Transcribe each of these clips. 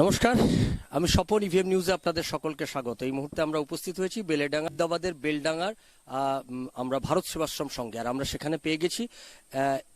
নমস্কার, আমি স্বপন ইভিএম নিউজে আপনাদের সকলকে স্বাগত। এই মুহূর্তে আমরা উপস্থিত হয়েছি বেলেডাঙ্গা দাবাদের বেলডাঙ্গার আমরা ভারত সেবাশ্রম সঙ্গে। আর আমরা সেখানে পেয়ে গেছি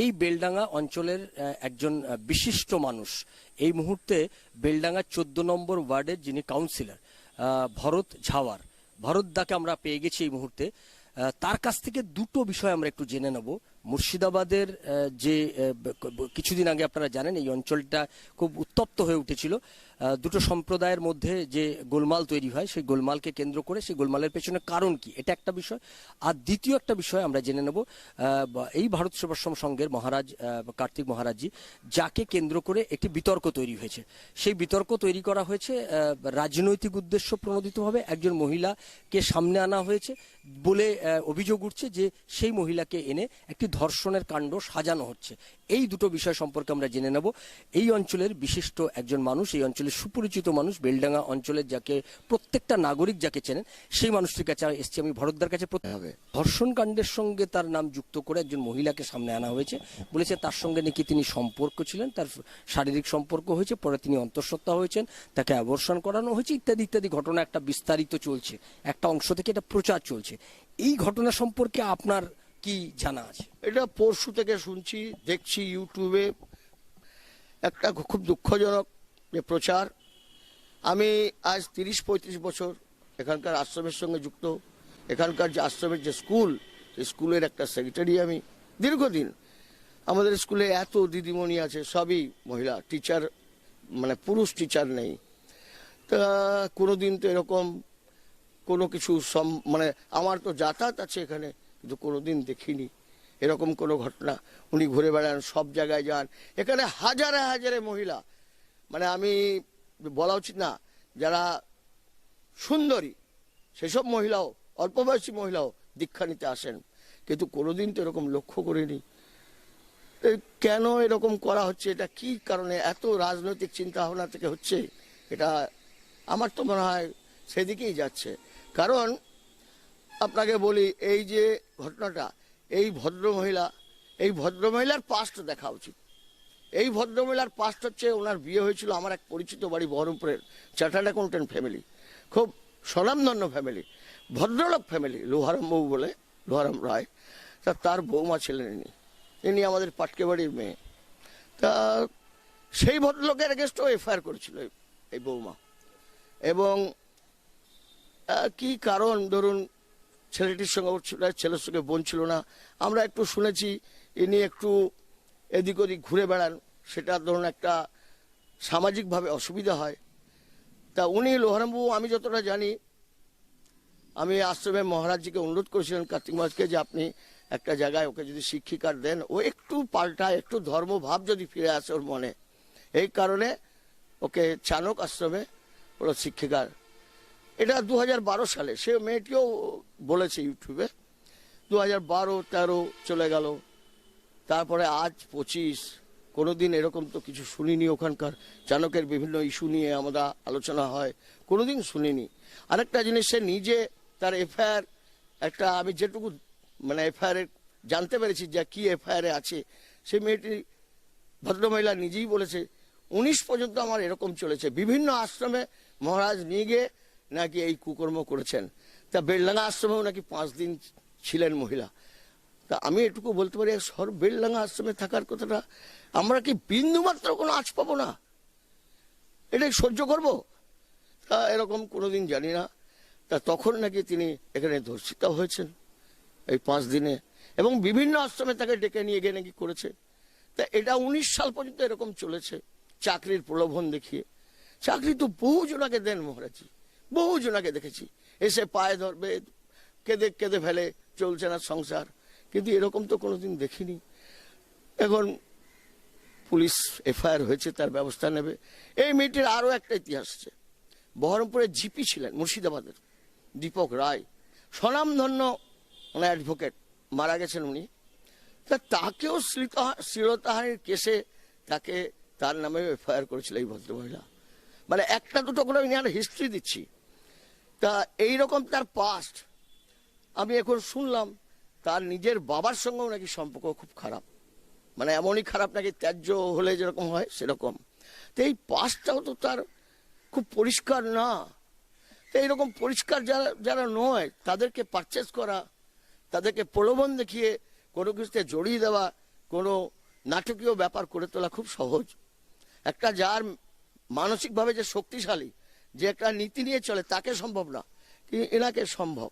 এই বেলডাঙ্গা অঞ্চলের একজন বিশিষ্ট মানুষ। এই মুহূর্তে বেলডাঙ্গা চোদ্দ নম্বর ওয়ার্ডের যিনি কাউন্সিলর ভরত ঝাওয়ার। ভরত দাকে আমরা পেয়ে গেছি এই মুহূর্তে। তার কাছ থেকে দুটো বিষয় আমরা একটু জেনে নেব। মুর্শিদাবাদের যে কিছুদিন আগে আপনারা জানেন, এই অঞ্চলটা খুব উত্তপ্ত হয়ে উঠেছিল। দুটো সম্প্রদায়ের মধ্যে যে গোলমাল তৈরি হয়, সেই গোলমালকে কেন্দ্র করে সেই গোলমালের পেছনে কারণ কি? এটা একটা বিষয়। আর দ্বিতীয় একটা বিষয় আমরা জেনে নেব এই ভারত সেবাশ্রম সংঘের মহারাজ কার্তিক মহারাজজি, যাকে কেন্দ্র করে একটি বিতর্ক তৈরি হয়েছে। সেই বিতর্ক তৈরি করা হয়েছে রাজনৈতিক উদ্দেশ্য প্রণোদিতভাবে একজন মহিলাকে সামনে আনা হয়েছে বলে অভিযোগ উঠছে যে সেই মহিলাকে এনে একটি ধর্ষণের কাণ্ড সাজানো হচ্ছে। এই দুটো বিষয় সম্পর্কে আমরা জেনে নেব। এই অঞ্চলের বিশিষ্ট একজন মানুষ এই অঞ্চলের সুপরিচিত মানুষ বেলডাঙ্গা অঞ্চলের যাকে প্রত্যেকটা নাগরিক যাকে চেনেন সেই মানুষটির কাছে এসছি আমি ভরতদার কাছে। ধর্ষণ কাণ্ডের সঙ্গে তার নাম যুক্ত করে একজন মহিলাকে সামনে আনা হয়েছে। বলেছে তার সঙ্গে নাকি তিনি সম্পর্ক ছিলেন তার শারীরিক সম্পর্ক হয়েছে পরে তিনি অন্তঃসত্ত্বা হয়েছেন তাকে অ্যাবর্ষণ করানো হয়েছে ইত্যাদি ইত্যাদি। ঘটনা একটা বিস্তারিত চলছে। একটা অংশ থেকে এটা প্রচার চলছে। এই ঘটনা সম্পর্কে আপনার কি জানা আছে? এটা পরশু থেকে শুনছি, দেখছি ইউটিউবে একটা খুব দুঃখজনক যে প্রচার। আমি আজ তিরিশ পঁয়ত্রিশ বছর এখানকার আশ্রমের সঙ্গে যুক্ত। এখানকার যে আশ্রমের যে স্কুল স্কুলের একটা সেক্রেটারি আমি দীর্ঘদিন। আমাদের স্কুলে এত দিদিমণি আছে, সবই মহিলা টিচার মানে পুরুষ টিচার নেই। তা কোনোদিন তো এরকম কোনো কিছু সম মানে আমার তো যাতায়াত আছে এখানে। কিন্তু কোনোদিন দেখিনি। এরকম কোনো ঘটনা। উনি ঘুরে বেড়ান, সব জায়গায় যান। এখানে হাজারে হাজারে মহিলা। মানে আমি বলা উচিত না, যারা সুন্দরী, সেসব মহিলাও, অল্প বয়সী মহিলাও দীক্ষা নিতে আসেন। কিন্তু কোনোদিন তো এরকম লক্ষ্য করিনি। কেন এরকম করা হচ্ছে? এটা কি কারণে? এত রাজনৈতিক চিন্তা ভাবনা থেকে হচ্ছে? এটা আমার তো মনে হয় সেদিকেই যাচ্ছে। কারণ আপনাকে বলি, এই যে ঘটনাটা, এই ভদ্র মহিলা এই ভদ্র মহিলার পাস্ট দেখা উচিত। এই ভদ্রমহিলার পাস্ট হচ্ছে ওনার বিয়ে হয়েছিল আমার এক পরিচিত বাড়ি বহরমপুরের চার্টার্ড অ্যাকাউন্টেন্ট ফ্যামিলি খুব স্বনামধন্য ফ্যামিলি ভদ্রলোক ফ্যামিলি লোহারাম বউ বলে, লোহারাম রায়। তা তার বৌমা ছিলেন ইনি। ইনি আমাদের পাটকে বাড়ির মেয়ে। তা সেই ভদ্রলোকের এগেস্টও এফআইআর করেছিল এই- বৌমা। এবং কি কারণ? ধরুন ছেলেটির সঙ্গে ওর ছিল- ছেলের সঙ্গে বোন ছিল না। আমরা একটু শুনেছি ইনি একটু এদিক ওদিক ঘুরে বেড়ান, সেটা ধরুন একটা সামাজিকভাবে অসুবিধা হয়। তা উনি লোহারামবাবু, আমি যতটা জানি, আমি আশ্রমে মহারাজজিকে অনুরোধ করেছিলেন কার্তিক মহারাজকে যে আপনি একটা জায়গায় ওকে যদি শিক্ষিকার দেন, ও একটু পাল্টায় একটু ধর্মভাব যদি ফিরে আসে ওর মনে। এই কারণে ওকে চানক আশ্রমে ওরা শিক্ষিকার এটা দু হাজার বারো সালে। সে মেয়েটিও বলেছে ইউটিউবে দু হাজার বারো, তেরো চলে গেল। তারপরে আজ পঁচিশ, কোনোদিন এরকম তো কিছু শুনিনি ওখানকার। চাণকের বিভিন্ন ইস্যু নিয়ে আমরা আলোচনা হয়, কোনোদিন শুনিনি। আরেকটা জিনিস, সে নিজে তার এফআইআর, একটা আমি যেটুকু মানে এফআইআর জানতে পেরেছি যে কি এফআইআর আছে, সে মেয়েটি ভদ্রমহিলা নিজেই বলেছে, উনিশ পর্যন্ত আমার এরকম চলেছে। বিভিন্ন আশ্রমে মহারাজ নিয়ে গিয়ে নাকি এই কুকর্ম করেছেন? তা বেলডাঙ্গা আশ্রমেও নাকি পাঁচ দিন ছিলেন মহিলা। তা আমি এটুকু বলতে পারি, সর বেলডাঙ্গা আশ্রমে থাকার কথাটা আমরা কি বিন্দু মাত্র কোনো আঁচ পাবো না? এটাই সহ্য করব? তা এরকম কোনোদিন জানি না। তা তখন নাকি তিনি এখানে ধর্ষিতা হয়েছেন এই পাঁচ দিনে এবং বিভিন্ন আশ্রমে তাকে ডেকে নিয়ে গিয়ে নাকি করেছে। তা এটা উনিশ সাল পর্যন্ত এরকম চলেছে, চাকরির প্রলোভন দেখিয়ে। চাকরি তো বহু জনাকে দেন মহারাজি বহু জনাকে দেখেছি। এসে পায়ে ধরবে, কেঁদে কেঁদে ফেলে, চলছে না সংসার। কিন্তু এরকম তো কোনোদিন দেখিনি। এখন পুলিশ এফআইআর হয়েছে, তার ব্যবস্থা নেবে। এই মেয়েটির আরও একটা ইতিহাস আছে। বহরমপুরের জিপি ছিলেন মুর্শিদাবাদের দীপক রায়। স্বনামধন্য মানে অ্যাডভোকেট, মারা গেছেন উনি। তা তাকেও শ্লীলতা- শ্লীলতাহানির কেসে তাকে, তার নামে এফআইআর করেছিল এই ভদ্রমহিলা। মানে একটা দুটো করে আমি হিস্ট্রি দিচ্ছি। তা এইরকম তার পাস্ট আমি এখন শুনলাম তার নিজের বাবার সঙ্গেও নাকি সম্পর্ক খুব খারাপ। মানে এমনই খারাপ নাকি ত্যায্য হলে যেরকম হয় সেরকম। তো এই পাস্টটাও তো তার খুব পরিষ্কার না। তো এইরকম পরিষ্কার যারা যারা নয়, তাদেরকে পারচেস করা, তাদেরকে প্রলোভন দেখিয়ে কোনো কিছুতে জড়িয়ে দেওয়া, কোনো নাটকীয় ব্যাপার করে তোলা খুব সহজ। একটা যার মানসিকভাবে যে শক্তিশালী যে একটা নীতি নিয়ে চলে, তাকে সম্ভব না। কিন্তু এনাকে সম্ভব?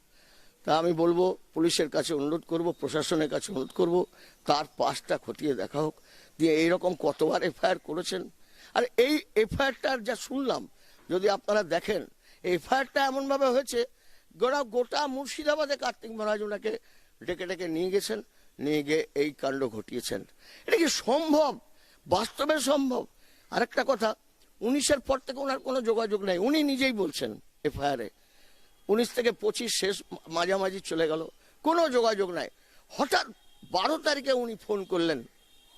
তা আমি বলব, পুলিশের কাছে অনুরোধ করব, প্রশাসনের কাছে অনুরোধ করব, তার পাশটা খতিয়ে দেখা হোক। দিয়ে এইরকম কতবার এফআইআর করেছেন? আর এই এফআইআরটার যা শুনলাম, যদি আপনারা দেখেন, এফআইআরটা এমনভাবে হয়েছে, গোটা গোটা মুর্শিদাবাদে কার্তিক মহারাজ ওনাকে ডেকে ডেকে নিয়ে গেছেন, নিয়ে গিয়ে এই কাণ্ড ঘটিয়েছেন। এটা কি সম্ভব? বাস্তবে সম্ভব? আরেকটা কথা উনিশের পর থেকে ওনার কোনো যোগাযোগ নেই। উনি নিজেই বলছেন এফআইআরে উনিশ থেকে পঁচিশ শেষ মাঝামাঝি চলে গেল। কোনো যোগাযোগ নাই। হঠাৎ বারো তারিখে উনি ফোন করলেন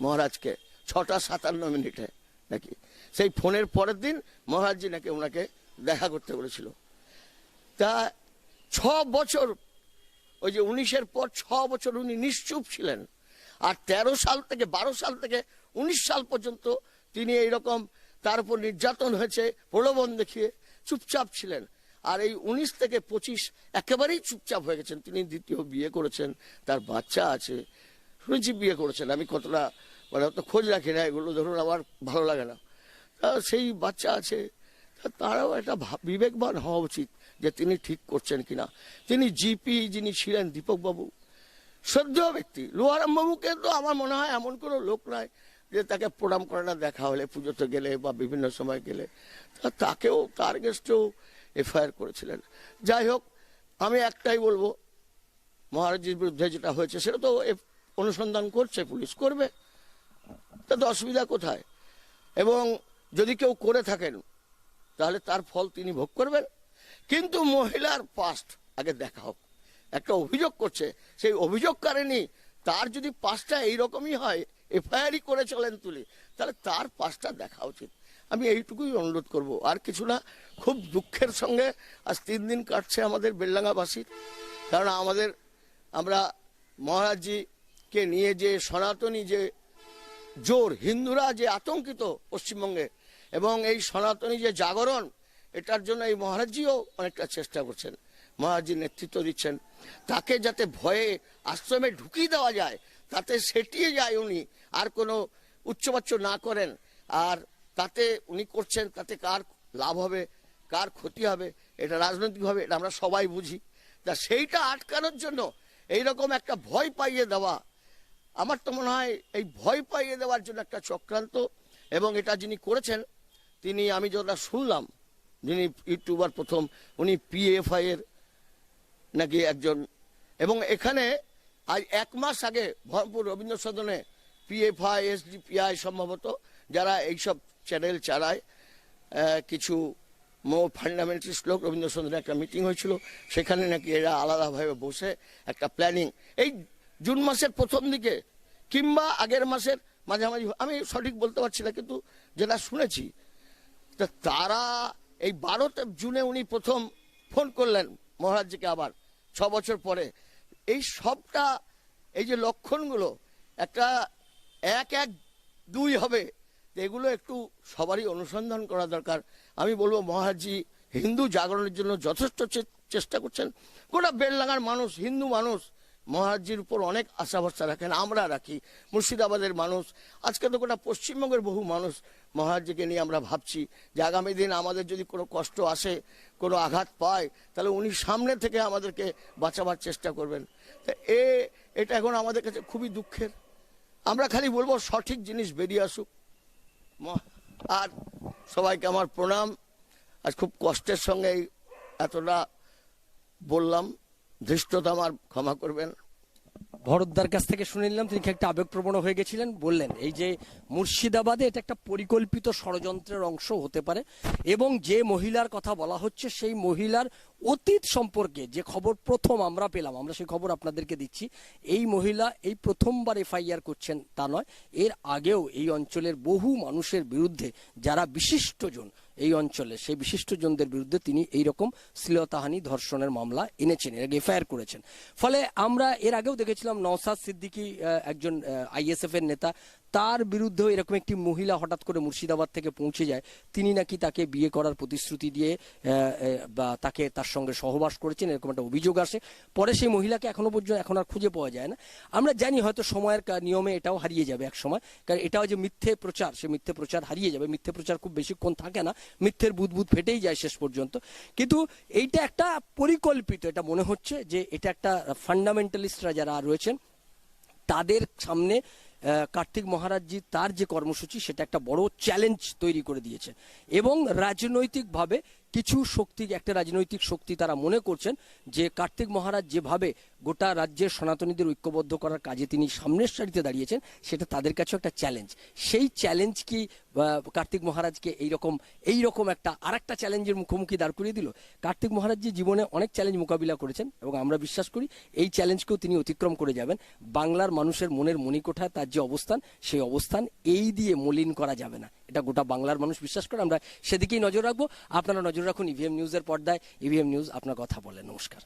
মহারাজকে, ছটা সাতান্ন মিনিটে নাকি। সেই ফোনের পরের দিন মহারাজজি নাকি ওনাকে দেখা করতে বলেছিল। তা ছ বছর, ওই যে উনিশের পর ছ বছর উনি নিশ্চুপ ছিলেন। আর তেরো সাল থেকে, বারো সাল থেকে উনিশ সাল পর্যন্ত তিনি এইরকম তার উপর নির্যাতন হয়েছে, প্রলোভন দেখিয়ে চুপচাপ ছিলেন। আর এই উনিশ থেকে পঁচিশ একেবারেই চুপচাপ হয়ে গেছেন। তিনি দ্বিতীয় বিয়ে করেছেন, তার বাচ্চা আছে। শুনেছি বিয়ে করেছেন। আমি কতটা মানে অত খোঁজ রাখি না এগুলো, ধরুন আমার ভালো লাগে না। তা সেই বাচ্চা আছে তারাও একটা বিবেকবান হওয়া উচিত যে তিনি ঠিক করছেন কিনা। তিনি জিপি যিনি ছিলেন, দীপকবাবু, শ্রদ্ধেয় ব্যক্তি। লোহারাম বাবুকে তো আমার মনে হয় এমন কোনো লোক নয় যে তাকে প্রণাম করে না, দেখা হলে, পুজোতে গেলে বা বিভিন্ন সময় গেলে তাকেও তার গেস্টেও এফআইআর করেছিলেন। যাই হোক, আমি একটাই বলব, মহারাজির বিরুদ্ধে যেটা হয়েছে, সেটা তো অনুসন্ধান করছে, পুলিশ করবে। তাতে অসুবিধা কোথায়? এবং যদি কেউ করে থাকেন, তাহলে তার ফল তিনি ভোগ করবেন। কিন্তু মহিলার পাস্ট আগে দেখা হোক। একটা অভিযোগ করছে, সেই অভিযোগকারিনী তার যদি পাসটা এইরকমই হয় এফআইআরই করে চলেন তুলি। তাহলে তার পাশটা দেখা উচিত। আমি এইটুকুই অনুরোধ করব। আর কিছু না, খুব দুঃখের সঙ্গে আজ তিন দিন কাটছে আমাদের বেলডাঙ্গাবাসীর কারণ আমাদের, আমরা মহারাজজিকে নিয়ে যে সনাতনী যে জোর, হিন্দুরা যে আতঙ্কিত পশ্চিমবঙ্গে, এবং এই সনাতনী যে জাগরণ, এটার জন্য এই মহারাজজিও অনেকটা চেষ্টা করছেন। মহারাজজি নেতৃত্ব দিচ্ছেন। তাকে যাতে ভয়ে আশ্রমে ঢুকিয়ে দেওয়া যায় তাতে সেটিয়ে যায় উনি, আর কোনো উচ্চবাচ্য না করেন। আর তাতে উনি করছেন, তাতে কার লাভ হবে, কার ক্ষতি হবে, এটা রাজনৈতিকভাবে এটা আমরা সবাই বুঝি। তা সেইটা আটকানোর জন্য এই রকম একটা ভয় পাইয়ে দেওয়া, আমার তো মনে হয় এই ভয় পাইয়ে দেওয়ার জন্য একটা চক্রান্ত। এবং এটা যিনি করেছেন, তিনি আমি যেটা শুনলাম, যিনি ইউটিউবার প্রথম, উনি পিএফআই এর নাকি একজন। এবং এখানে আজ এক মাস আগে ভরপুর রবীন্দ্র সদনে পিএফআই এসডিপিআই সম্ভবত, যারা এইসব চ্যানেল চালায় কিছু মো ফান্ডামেন্টালিস্ট লোক রবীন্দ্র সদনে একটা মিটিং হয়েছিল, সেখানে নাকি এরা আলাদাভাবে বসে একটা প্ল্যানিং এই জুন মাসের প্রথম দিকে কিংবা আগের মাসের মাঝামাঝি, আমি সঠিক বলতে পারছি না, কিন্তু যেটা শুনেছি, তা তারা এই বারোতে জুনে উনি প্রথম ফোন করলেন মহারাজজিকে আবার, ছ বছর পরে। এই সবটা, এই যে লক্ষণগুলো, একটা এক এক দুই হবে এগুলো একটু সবারই অনুসন্ধান করা দরকার। আমি বলব, মহারাজজি, হিন্দু জাগরণের জন্য যথেষ্ট চেষ্টা করছেন। গোটা বেললাগার মানুষ, হিন্দু মানুষ, মহারাজজির উপর অনেক আশা ভরসা রাখেন, আমরা রাখি। মুর্শিদাবাদের মানুষ, আজকে তো গোটা পশ্চিমবঙ্গের বহু মানুষ মহারাজজিকে নিয়ে আমরা ভাবছি যে আগামী দিন আমাদের যদি কোনো কষ্ট আসে, কোনো আঘাত পায়, তাহলে উনি সামনে থেকে আমাদেরকে বাঁচাবার চেষ্টা করবেন। তা এ, এটা এখন আমাদের কাছে খুবই দুঃখের। আমরা খালি বলব সঠিক জিনিস বেরিয়ে আসুক। আর সবাইকে আমার প্রণাম। আজ খুব কষ্টের সঙ্গে এতটা বললাম। ধৃষ্টতা আমার ক্ষমা করবেন। ভরতদার কাছ থেকে শুনে নিলাম, তিনি একটা আবেগপ্রবণ হয়ে গেছিলেন? বললেন, এই যে মুর্শিদাবাদে এটা একটা পরিকল্পিত ষড়যন্ত্রের অংশ হতে পারে এবং যে মহিলার কথা বলা হচ্ছে, সেই মহিলার অতীত সম্পর্কে যে খবর প্রথম আমরা পেলাম, আমরা সেই খবর আপনাদেরকে দিচ্ছি, এই মহিলা এই প্রথমবার এফআইআর করছেন তা নয়, এর আগেও এই অঞ্চলের বহু মানুষের বিরুদ্ধে যারা বিশিষ্টজন এই অঞ্চলে সেই বিশিষ্টজনদের বিরুদ্ধে তিনি এই রকম শ্লীলতাহানি ধর্ষণের মামলা এনেছেন, এর আগে এফআইআর করেছেন। ফলে আমরা এর আগেও দেখেছিলাম নওসাদ সিদ্দিকী একজন আইএসএফ এর নেতা তার বিরুদ্ধেও এরকম একটি মহিলা হঠাৎ করে মুর্শিদাবাদ থেকে পৌঁছে যায়, তিনি নাকি তাকে বিয়ে করার প্রতিশ্রুতি দিয়ে বা তাকে তার সঙ্গে সহবাস করেছেন, এরকম একটা অভিযোগ আসে। পরে সেই মহিলাকে এখনও পর্যন্ত, এখন আর খুঁজে পাওয়া যায় না। আমরা জানি হয়তো সময়ের নিয়মে এটাও হারিয়ে যাবে এক সময়, কারণ এটাও যে মিথ্যে প্রচার, সে মিথ্যে প্রচার হারিয়ে যাবে। মিথ্যে প্রচার খুব বেশিক্ষণ থাকে না, মিথ্যের বুদবুদ ফেটেই যায় শেষ পর্যন্ত। কিন্তু এইটা একটা পরিকল্পিত, এটা মনে হচ্ছে যে এটা একটা ফান্ডামেন্টালিস্টরা যারা রয়েছেন, তাদের সামনে কার্তিক মহারাজজি তার যে কর্মসূচি সেটা একটা বড় চ্যালেঞ্জ তৈরি করে দিয়েছে। এবং রাজনৈতিকভাবে কিছু শক্তি, একটা রাজনৈতিক শক্তি তারা মনে করছেন যে কার্তিক মহারাজ যেভাবে গোটা রাজ্যের সনাতনীদের ঐক্যবদ্ধ করার কাজে তিনি সামনের সারিতে দাঁড়িয়েছেন, সেটা তাদের কাছেও একটা চ্যালেঞ্জ সেই চ্যালেঞ্জ কি কার্তিক মহারাজকে এইরকম এইরকম একটা, আরেকটা চ্যালেঞ্জের মুখোমুখি দাঁড় করিয়ে দিল? কার্তিক মহারাজ যে জীবনে অনেক চ্যালেঞ্জ মোকাবিলা করেছেন, এবং আমরা বিশ্বাস করি এই চ্যালেঞ্জকেও তিনি অতিক্রম করে যাবেন। বাংলার মানুষের মনের মণিকোঠায় তার যে অবস্থান, সেই অবস্থান এই দিয়ে মলিন করা যাবে না। এটা গোটা বাংলার মানুষ বিশ্বাস করে, আমরা সেদিকেই নজর রাখব। আপনারা নজর রাখুন ইভিএম নিউজের পর্দায়। ইভিএম নিউজ আপনার কথা বলে। নমস্কার।